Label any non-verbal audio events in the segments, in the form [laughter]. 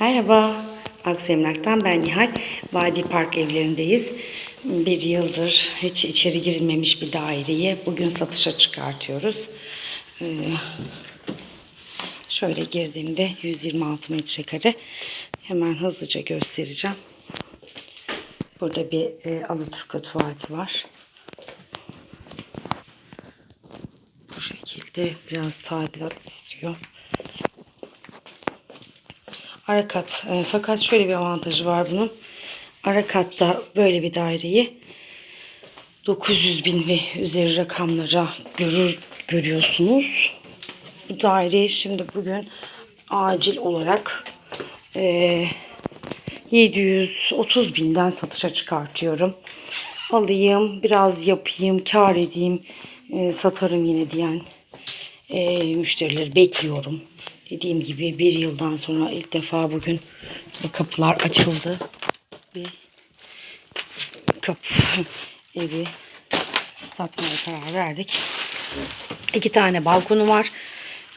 Merhaba, Aksemlak'tan ben Nihal. Vadi Park evlerindeyiz. Bir yıldır hiç içeri girilmemiş bir daireyi bugün satışa çıkartıyoruz. Ee, şöyle girdiğimde 126 metrekare. Hemen hızlıca göstereceğim. Burada bir e, Alaturka tuvaleti var. Bu şekilde biraz tadilat istiyor. Ara kat. E, fakat şöyle bir avantajı var bunun. Ara katta böyle bir daireyi 900 bin ve üzeri rakamlara görür, görüyorsunuz. Bu daireyi şimdi bugün acil olarak e, 730 binden satışa çıkartıyorum. Alayım, biraz yapayım, kar edeyim, e, satarım yine diyen e, müşterileri bekliyorum. Dediğim gibi bir yıldan sonra ilk defa bugün bu kapılar açıldı. Bir kapı [laughs] evi satmaya karar verdik. İki tane balkonu var.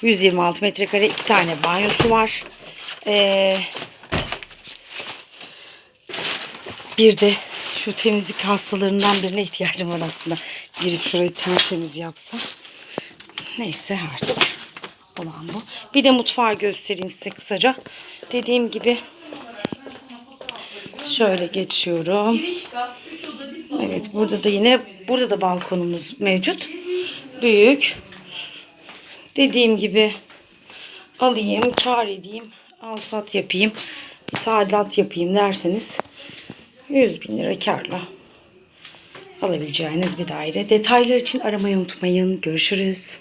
126 metrekare iki tane banyosu var. Ee, bir de şu temizlik hastalarından birine ihtiyacım var aslında. Girip şurayı tertemiz yapsam. Neyse artık olan bu. Bir de mutfağı göstereyim size kısaca. Dediğim gibi şöyle geçiyorum. Giriş kat, 3 oda bir salon. Evet burada da yine burada da balkonumuz mevcut. Büyük. Dediğim gibi alayım, kar edeyim, al sat yapayım, bir yapayım derseniz 100 bin lira karla alabileceğiniz bir daire. Detaylar için aramayı unutmayın. Görüşürüz.